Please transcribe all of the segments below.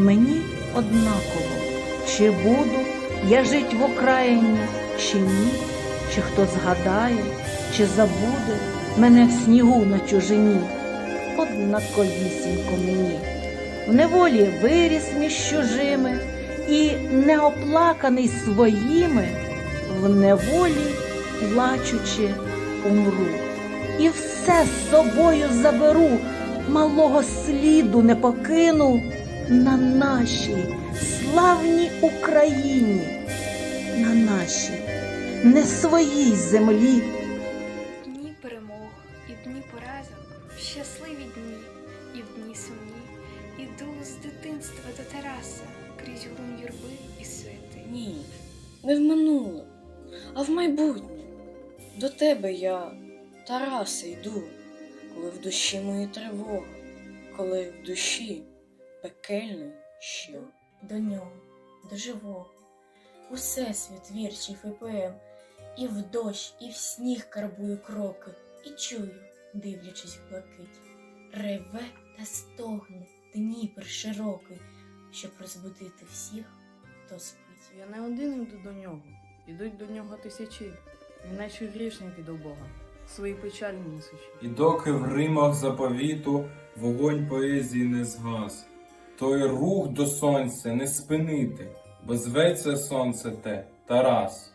Мені однаково, чи буду я жить в Україні, чи ні, чи хто згадає, чи забуде мене в снігу на чужині. Однаковісінько мені. В неволі виріс між чужими і неоплаканий своїми, в неволі, плачучи, умру. І все з собою заберу, малого сліду не покину на нашій славній Україні, на нашій не своїй землі. В дні перемог і дні поразок, щасливі дні і в дні сумні, іду з дитинства до Тараса крізь грум юрби і свити. Ні, не в минуле, а в майбутнє. До тебе я, Тарасе, йду, коли в душі мої тривога, коли в душі пекельний що. до нього, до живого. Усесвіт віршів і поем, і в дощ, і в сніг карбую кроки, і чую, дивлячись в блакить, реве та стогне Дніпр широкий, щоб розбудити всіх, хто спить. Я не один йду до нього, ідуть до нього тисячі, неначе грішники до Бога, свої печалі несучи. І доки в римах заповіту вогонь поезії не згас, той рух до сонця не спинити, бо зветься сонце те Тарас.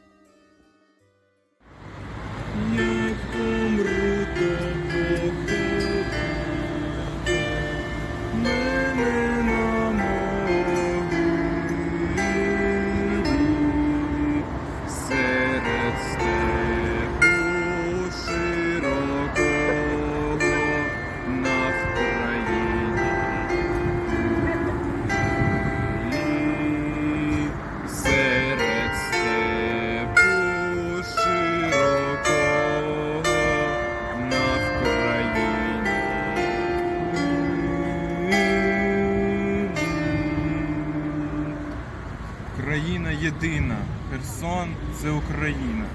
Вкраїні. Країна єдина, Херсон це Україна.